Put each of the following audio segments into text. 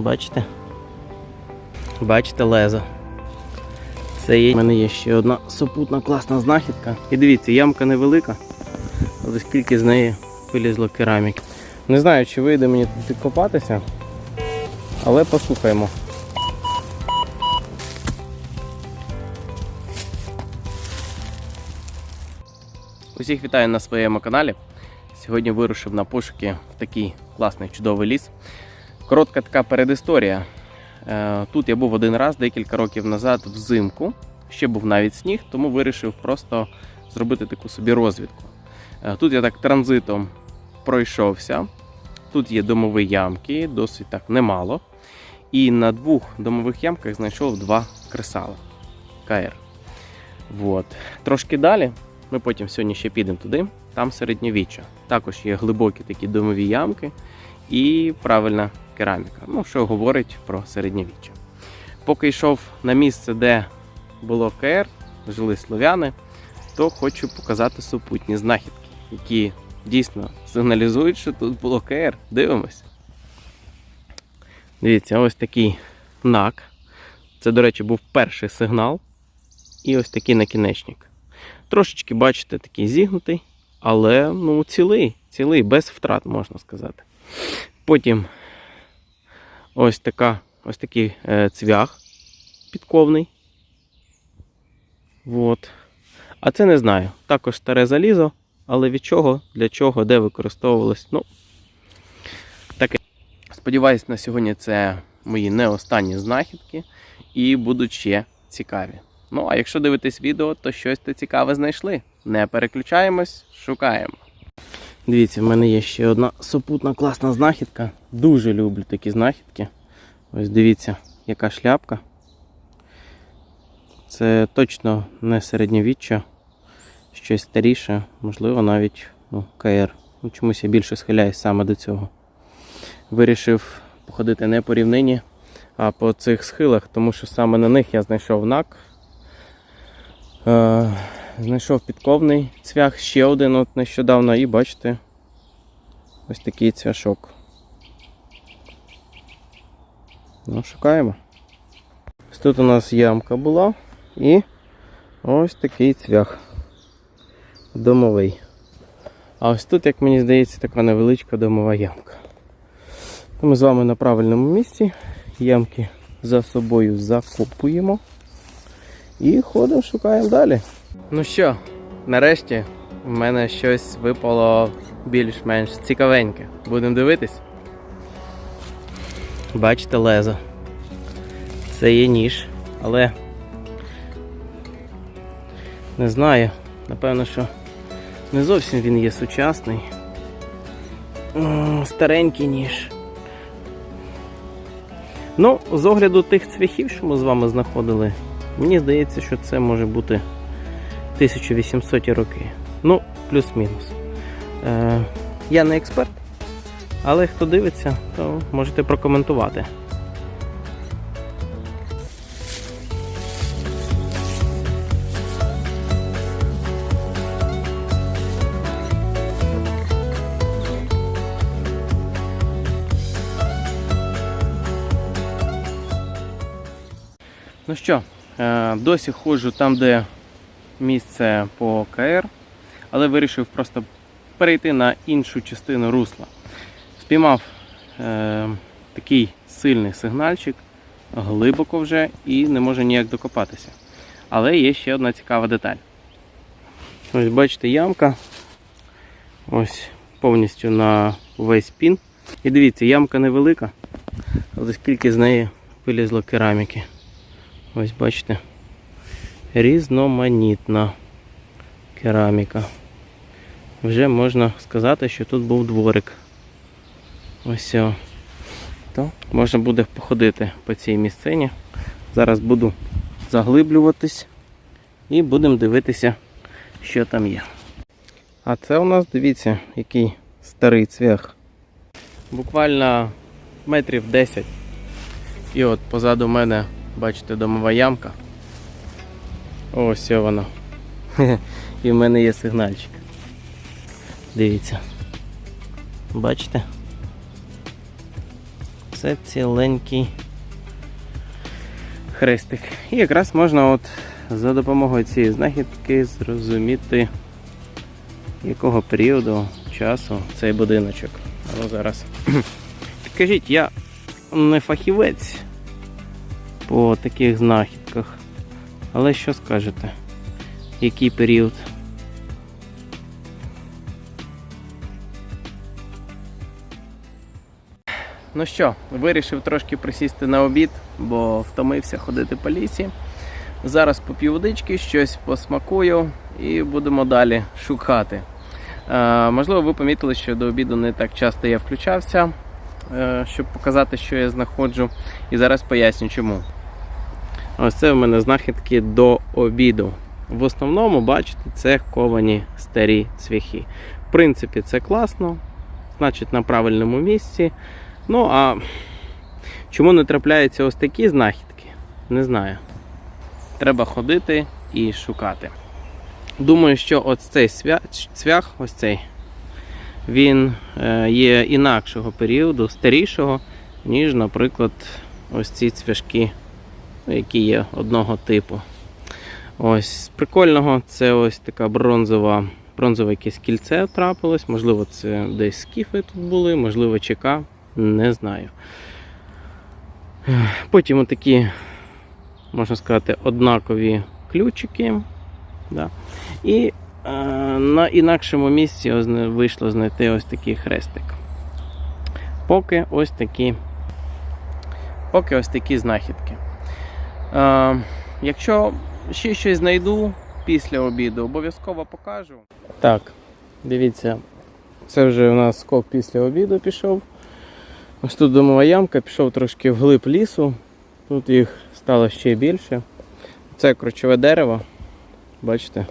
Бачите? Бачите лезо. Це є. У мене є ще одна супутна класна знахідка. І дивіться, ямка невелика, але скільки з неї вилізло кераміки. Не знаю, чи вийде мені тут підкопатися, але послухаємо. Усіх вітаю на своєму каналі. Сьогодні вирушив на пошуки в такий класний чудовий ліс. Коротка така передісторія. Е, Тут я був один раз декілька років назад взимку. Ще був навіть сніг, тому вирішив просто зробити таку собі розвідку. Е, Тут я так транзитом пройшовся. Тут є домові ямки, досить так немало. І на двох домових ямках знайшов два кресала КР. Вот. Трошки далі ми потім сьогодні ще підемо туди, там середньовіччя. Також є глибокі такі домові ямки і правильна кераміка. Ну, що говорить про середньовіччя. Поки йшов на місце, де було КР, жили слов'яни, то хочу показати супутні знахідки, які дійсно сигналізують, що тут було КР. Дивимось. Дивіться, ось такий нак. Це, до речі, був перший сигнал. І ось такий накінечник. Трошечки, бачите, такий зігнутий, але ну, цілий, цілий, без втрат, можна сказати. Потім ось, така, ось такий е, цвях підковний. От. А це не знаю. Також старе залізо, але від чого, для чого, де використовувалось. Ну, таке. Сподіваюсь, на сьогодні це мої не останні знахідки і будуть ще цікаві. Ну, а якщо дивитесь відео, то щось то цікаве знайшли. Не переключаємось, шукаємо. Дивіться, в мене є ще одна супутна класна знахідка. Дуже люблю такі знахідки. Ось дивіться, яка шляпка. Це точно не середньовіччя, щось старіше, можливо, навіть ну, КР. Ну, чомусь я більше схиляюсь саме до цього. Вирішив походити не по рівнині, а по цих схилах, тому що саме на них я знайшов нак. Знайшов підковний цвях, ще один от нещодавно, і бачите, ось такий цвяшок. Ну, шукаємо. Ось тут у нас ямка була і ось такий цвях домовий. А ось тут, як мені здається, така невеличка домова ямка. Ми з вами на правильному місці. Ямки за собою закопуємо. І ходимо, шукаємо далі. Ну що, нарешті в мене щось випало більш-менш цікавеньке. Будемо дивитись. Бачите лезо. Це є ніж, але не знаю. Напевно, що не зовсім він є сучасний. Старенький ніж. Ну, з огляду тих цвяхів, що ми з вами знаходили, Мені здається, що це може бути 1800 роки. Ну, плюс-мінус. Е, я не експерт, але хто дивиться, то можете прокоментувати. Ну що, Е, Досі ходжу там, де місце по КР, але вирішив просто перейти на іншу частину русла. Спіймав е, такий сильний сигнальчик, глибоко вже і не можу ніяк докопатися. Але є ще одна цікава деталь. Ось бачите, ямка. Ось повністю на весь пін. І дивіться, ямка невелика, але скільки з неї вилізло кераміки. Ось бачите, різноманітна кераміка. Вже можна сказати, що тут був дворик. Ось. То можна буде походити по цій місцині. Зараз буду заглиблюватись і будемо дивитися, що там є. А це у нас, дивіться, який старий цвях. Буквально метрів 10. І от позаду мене Бачите, домова ямка. Ось воно. І в мене є сигнальчик. Дивіться. Бачите? все ціленький хрестик. І якраз можна от за допомогою цієї знахідки зрозуміти, якого періоду часу цей будиночок. А ну зараз. Підкажіть, я не фахівець по таких знахідках. Але що скажете? Який період? Ну що, вирішив трошки присісти на обід, бо втомився ходити по лісі. Зараз поп'ю водички, щось посмакую і будемо далі шукати. Е, можливо, ви помітили, що до обіду не так часто я включався, е, щоб показати, що я знаходжу. І зараз поясню чому. Ось це в мене знахідки до обіду. В основному, бачите, це ковані старі цвяхи. В принципі, це класно, значить на правильному місці. Ну а чому не трапляються ось такі знахідки? Не знаю. Треба ходити і шукати. Думаю, що ось цей цвях, ось цей, він е, є інакшого періоду, старішого, ніж, наприклад, ось ці цвяшки, які є одного типу. Ось з прикольного це ось така бронзова, бронзове якесь кільце трапилось. Можливо, це десь скіфи тут були, можливо, ЧК, не знаю. Потім отакі, можна сказати, однакові ключики. Да. І е, на інакшому місці ось вийшло знайти ось такий хрестик. Поки ось такі, поки ось такі знахідки. Е, якщо ще щось знайду після обіду, обов'язково покажу. Так, дивіться, це вже у нас скок після обіду пішов. Ось тут домова ямка, пішов трошки вглиб лісу. Тут їх стало ще більше. Це кручове дерево. Бачите,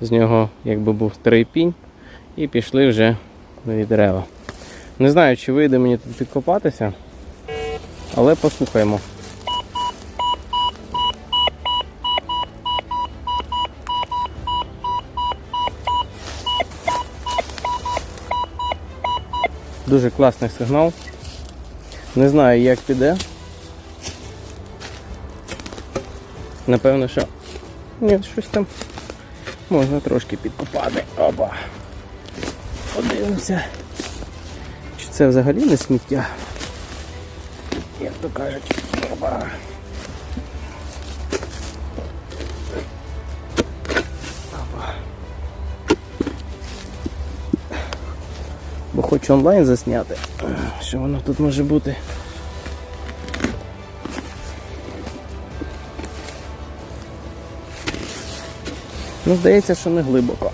з нього якби був старий пінь і пішли вже нові дерева. Не знаю, чи вийде мені тут підкопатися, але послухаємо. Дуже класний сигнал. Не знаю, як піде. Напевно, що ні, щось там можна трошки підкопати. Опа. Подивимося. Чи це взагалі не сміття? Як то кажуть. Опа. Хочу онлайн засняти. Що воно тут може бути? Ну, здається, що не глибоко.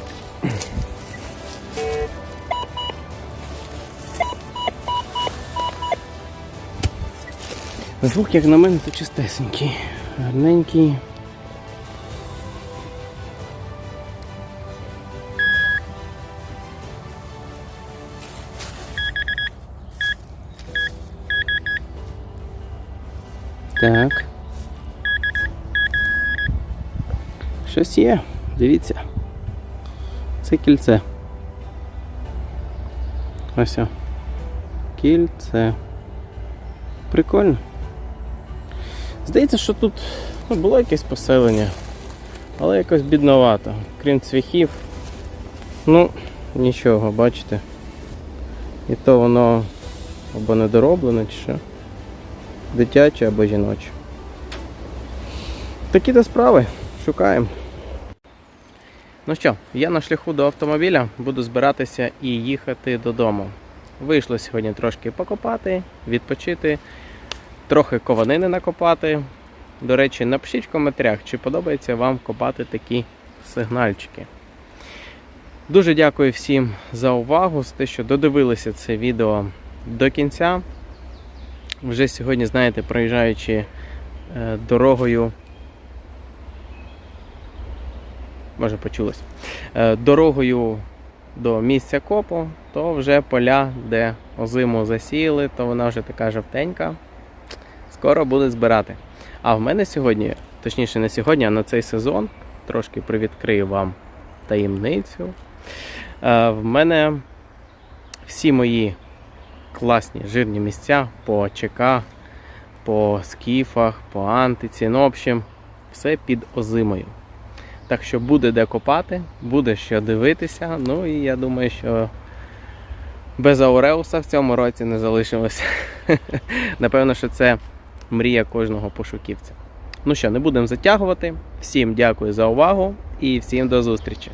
Звук, як на мене, то чистесенький, гарненький. Так. Щось є, дивіться. Це кільце. Ось. о. Кільце. Прикольно. Здається, що тут ну, було якесь поселення, але якось бідновато. Крім цвяхів. Ну, нічого, бачите. І то воно або недороблене, чи що. Дитяче або жіноче. Такі то справи. Шукаємо. Ну що, я на шляху до автомобіля, буду збиратися і їхати додому. Вийшло сьогодні трошки покопати, відпочити, трохи кованини накопати. До речі, напишіть в коментарях, чи подобається вам копати такі сигнальчики. Дуже дякую всім за увагу, за те, що додивилися це відео до кінця. Вже сьогодні, знаєте, проїжджаючи е, дорогою може почулось, е, дорогою до місця копу, то вже поля, де озиму засіяли, то вона вже така жовтенька. Скоро буде збирати. А в мене сьогодні, точніше, не сьогодні, а на цей сезон, трошки привідкрию вам таємницю. Е, В мене всі мої класні жирні місця по ЧК, по скіфах, по антиці. Ну, в общем, все під озимою. Так що буде де копати, буде що дивитися. Ну і я думаю, що без Ауреуса в цьому році не залишилося. Напевно, що це мрія кожного пошуківця. Ну що, не будемо затягувати. Всім дякую за увагу і всім до зустрічі!